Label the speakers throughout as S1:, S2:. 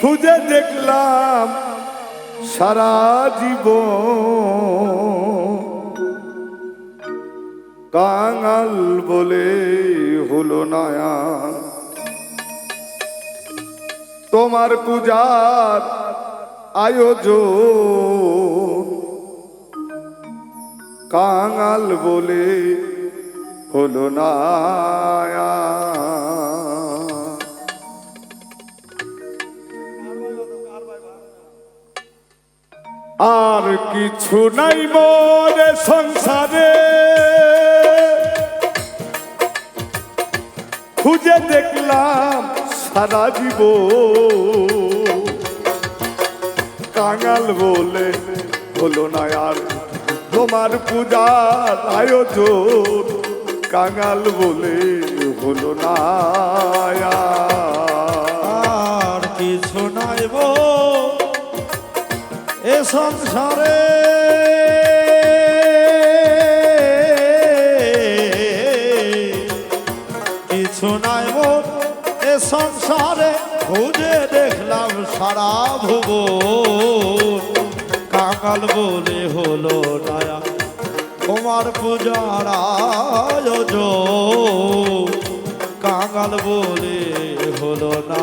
S1: খুঁজে দেখলাম সারা জীব কাঙাল বলে হলো নয়া তোমার পূজার আয়োজন। কাঙাল বলে হলো না আর কিছু নাই মোরে সংসারে। খুঁজে দেখলাম সারা জীব কাঙাল বলে হলো না আর, তোমার পূজার আয়োজন। কাঙাল বলে হলো না আর।
S2: কিছু নাইব এ সংসারে কিছু নাইব এ সংসারে খুঁজে দেখলাম সারা ভুব কাঙাল বলে হলো নয়া তোমার পূজার আয়োজন। কাঙাল বলে হলো না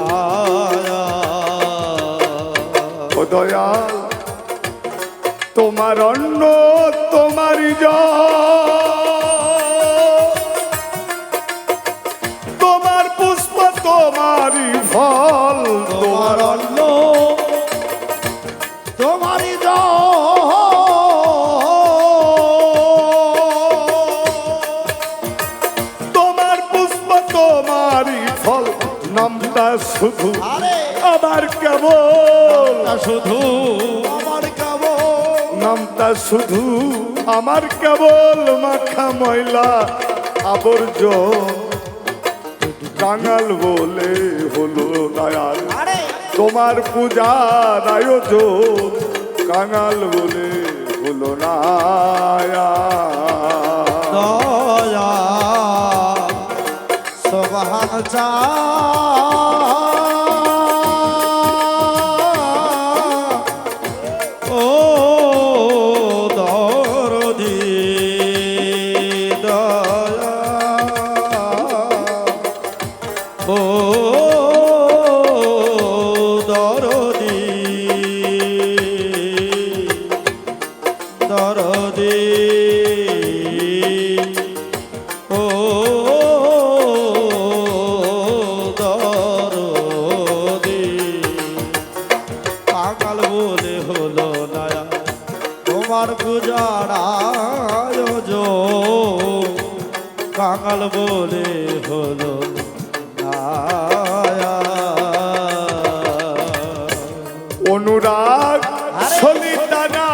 S1: ও দয়াল তোমার অন্ন তোমারই তোমার পুষ্প তোমারই ফল
S2: তোমার অন্ন তোমারই
S1: তোমার পুষ্প তোমারই ফল নামটা শুধু আমার
S2: তা শুধু
S1: নামটা শুধু আমার কেবল মাখা ময়লা আবর্জন। কাঙাল বলে হলো দয়াল তোমার পূজার আয়োজন। কাঙাল বলে হলো না
S2: দয়া সবহান চা তোমার পূজার আয়োজন কাঙাল বলে হলো
S1: অনুরাগ সলিতানা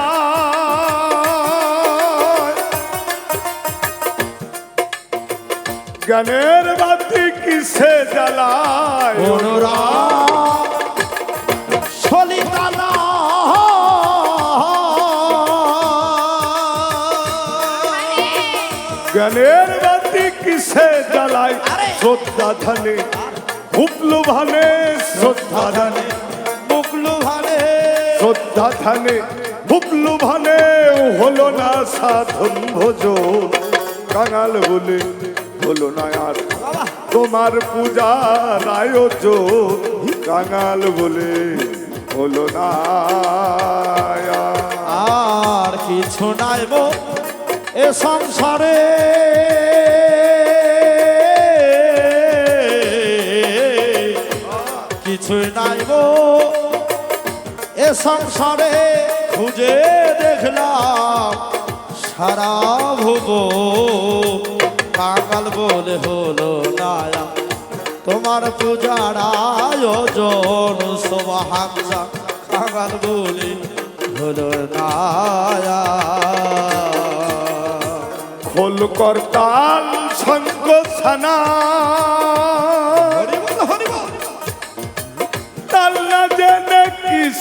S1: জ্ঞানের বাতি কিসে জ্বালায়?
S2: অনুরাগ সলিতানা
S1: শ্রদ্ধা ধানে উপলু ভানে শ্রদ্ধা ধানে
S2: মুকলু ভালে
S1: শ্রদ্ধা ধানে উপলু ভানে হলো না সাধন ভোজন কাঙাল বলে হলো না আর তোমার পূজার আয়োজন। কাঙাল বলে হলো না আর।
S2: আর কিছু নাইব এ সংসারে। কিছুই নাইব এ সংসারে খুঁজে দেখলাম সারা ভুব কাঙাল বলে হলো নায়া। তোমার পূজার আয়োজন সোবাহাংসা কাঙাল বলে হলো নায়া।
S1: খোল করতাল শঙ্খ ছানা।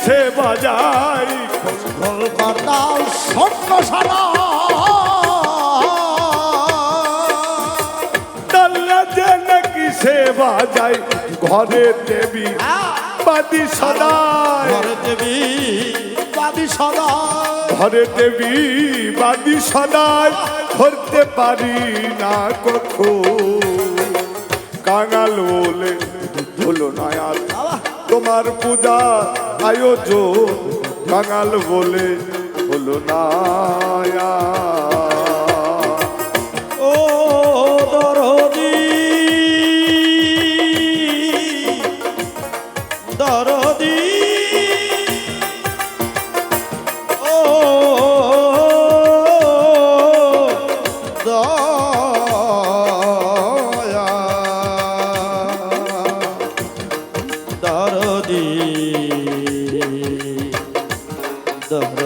S1: কিসে বাজাই।
S2: খোল করতাল স্বর্ণ সারা।
S1: তাল্লা জেনে কিসে বাজাই? ঘরে দেবী বাদি সদায়
S2: ঘরে দেবী বাদি সদা
S1: ঘরে দেবী বাদি সদায় ধরতে পারি না কখো কাঙাল বলে হলো না আর তোমার পূজা আয়োজন বাঙাল বলে হলো না।
S2: ও দরদি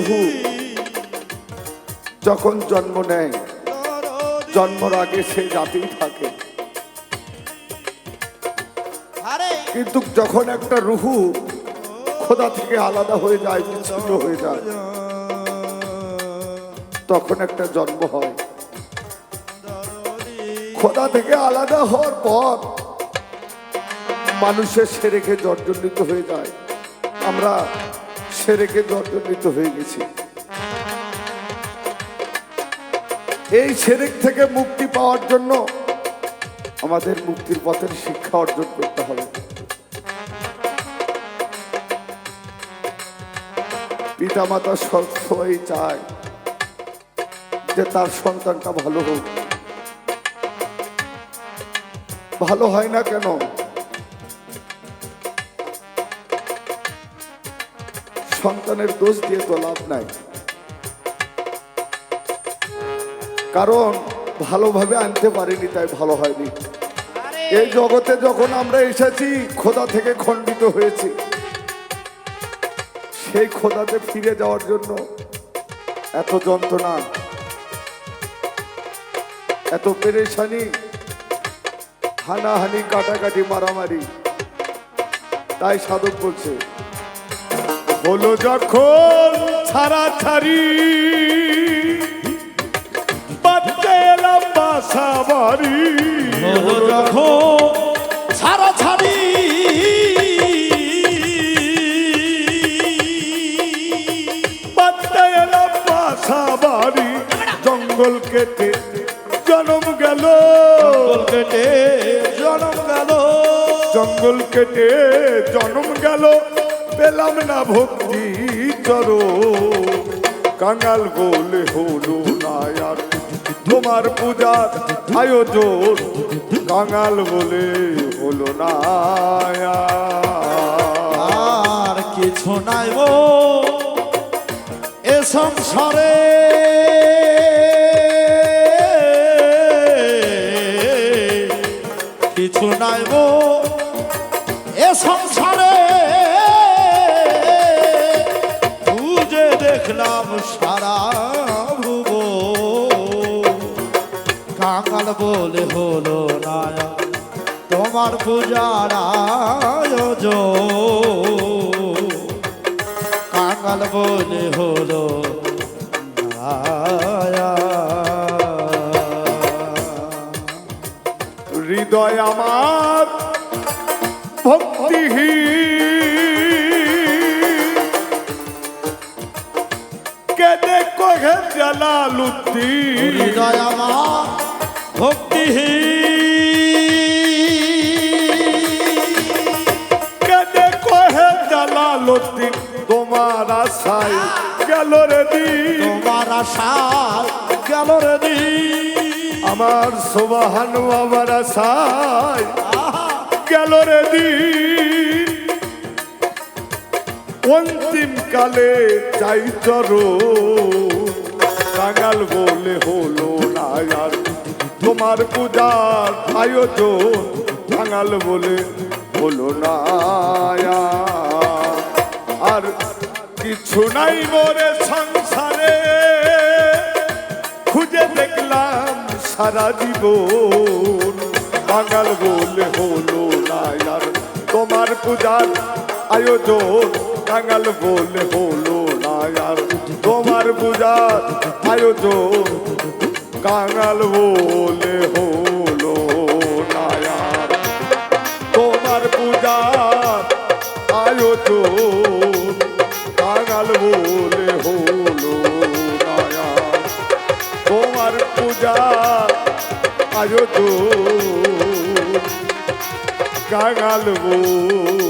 S1: রুহু যখন জন্ম নেয়, জন্মর আগে সে জাতি থাকে। কিন্তু যখন একটা রুহু খোদা থেকে আলাদা হয়ে যায়, বিচ্ছিন্ন হয়ে যায়, তখন একটা জন্ম হয়। খোদা থেকে আলাদা হওয়ার পর মানুষের সেরেকে জর্জরিত হয়ে যায়। আমরা সেরেকে জর্জরিত হয়ে গেছি। এই সেরেক থেকে মুক্তি পাওয়ার জন্য আমাদের মুক্তির পথের শিক্ষা অর্জন করতে হবে। পিতা মাতা সবসময় চায় যে তার সন্তানটা ভালো হোক। ভালো হয় না কেন? সন্তানের দোষ দিয়ে তো লাভ নাই। কারণ ভালোভাবে আনতে পারিনি, তাই ভালো হয়নি। এই জগতে যখন আমরা এসেছি, খোদা থেকে খণ্ডিত হয়েছি। সেই খোদাতে ফিরে যাওয়ার জন্য এত যন্ত্রণা, এত পেরেশানি, হানাহানি, কাটাকাটি, মারামারি। তাই সাধক বলছে হলো যখন ছাড়া ছাড়ি বাচ্চা এলাম বাসা বাড়ি
S2: হলো যখন ছাড়া ছাড়ি
S1: বাচ্চা এলাম বাসা বাড়ি জঙ্গল কেটে জন্ম গেল।
S2: কেটে জনম গেল।
S1: জঙ্গল কেটে জন্ম গেল। পেলাম না ভক্তি চরো কাঙ্গাল বলে হলো না আর তোমার পূজার আয়োজন কাঙ্গাল বলে হলো না। আর
S2: কিছু নাই ও এ সংসারে। কিছু নাই ও এ সংসারে। বলে হলো না তোমার পূজার কাঙাল বলে হলো।
S1: হৃদয় আমার ভক্তিহীন। কেদে কহে জালালুদ্দিন
S2: হৃদয় আমার ভক্তিহীন
S1: জালালুদ্দিন তোমার আশাই গেল রে দিন
S2: তোমার আশায় দিন
S1: আমার সোবাহান আমার আশাই গেল রে দিন অন্তিম কালে চাই চরো কাঙাল বলে হলো না আর তোমার পূজার আয়োজন ভাঙাল বলে হলো না আর কিছু নাই মোরে সংসারে, খুঁজে দেখলাম সারা জীবন। বাঙাল বলে হলো না আর তোমার পূজার আয়োজন বাঙাল বলে হলো না আর তোমার পূজার আয়োজন কাঙাল বলে হলো না আর তোমার পূজার আয়োজন কাঙাল বলে হলো না আর তোমার পূজা আয়োজন কাঙাল বলে